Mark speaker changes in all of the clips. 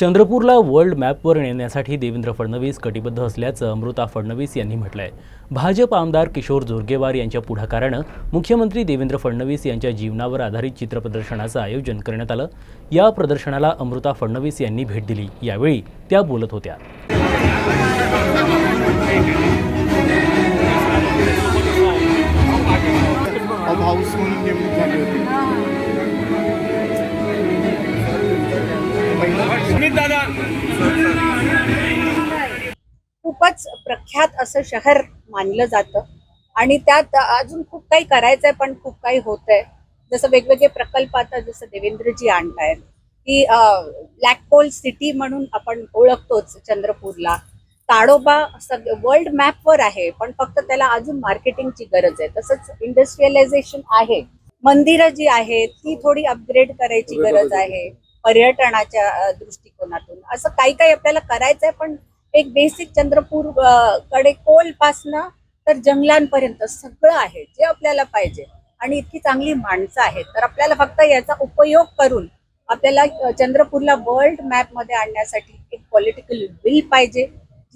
Speaker 1: चंद्रपूरला world मॅपवर नेण्यासाठी देवेंद्र फडणवीस कटिबद्ध असल्याचं अमृता फडणवीस यांनी म्हटलंय. भाजप आमदार किशोर जोरगेवार यांच्या पुढाकारानं मुख्यमंत्री देवेंद्र फडणवीस यांच्या जीवनावर आधारित चित्रप्रदर्शनाचं आयोजन करण्यात आलं. या प्रदर्शनाला अमृता फडणवीस यांनी भेट दिली. यावेळी त्या बोलत होत्या.
Speaker 2: झाली होती
Speaker 3: खूपच प्रख्यात असं शहर मानलं जातं. आणि त्यात अजून खूप काही करायचंय पण खूप काही होतंय. जसं वेगवेगळे प्रकल्प आता जसं देवेंद्रजी आणतायत की ब्लॅक होल सिटी म्हणून आपण ओळखतोच चंद्रपूरला. ताडोबा सग वर्ल्ड मॅपवर आहे पण फक्त त्याला अजून मार्केटिंगची गरज आहे. तसंच इंडस्ट्रियलायझेशन आहे. मंदिरं जी आहेत ती थोडी अपग्रेड करायची गरज आहे. पर्यटनाच्या दृष्टिकोनातून. असं काही काही आपल्याला करायचंय पण एक बेसिक चंद्रपूरकडे कोल पासनं तर जंगलांपर्यंत सगळं आहे जे आपल्याला पाहिजे. आणि इतकी चांगली माणसं आहेत. तर आपल्याला फक्त याचा उपयोग करून आपल्याला चंद्रपूरला वर्ल्ड मॅपमध्ये आणण्यासाठी एक पॉलिटिकल विल पाहिजे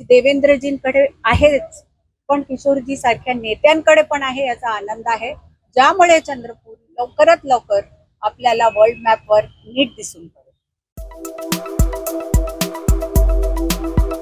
Speaker 3: जी देवेंद्रजींकडे आहेच पण किशोरजी सारख्या नेत्यांकडे पण आहे याचा आनंद आहे ज्यामुळे चंद्रपूर लवकरात लवकर आपल्याला वर्ल्ड मॅपवर नीट दिसून पडेल Thank you.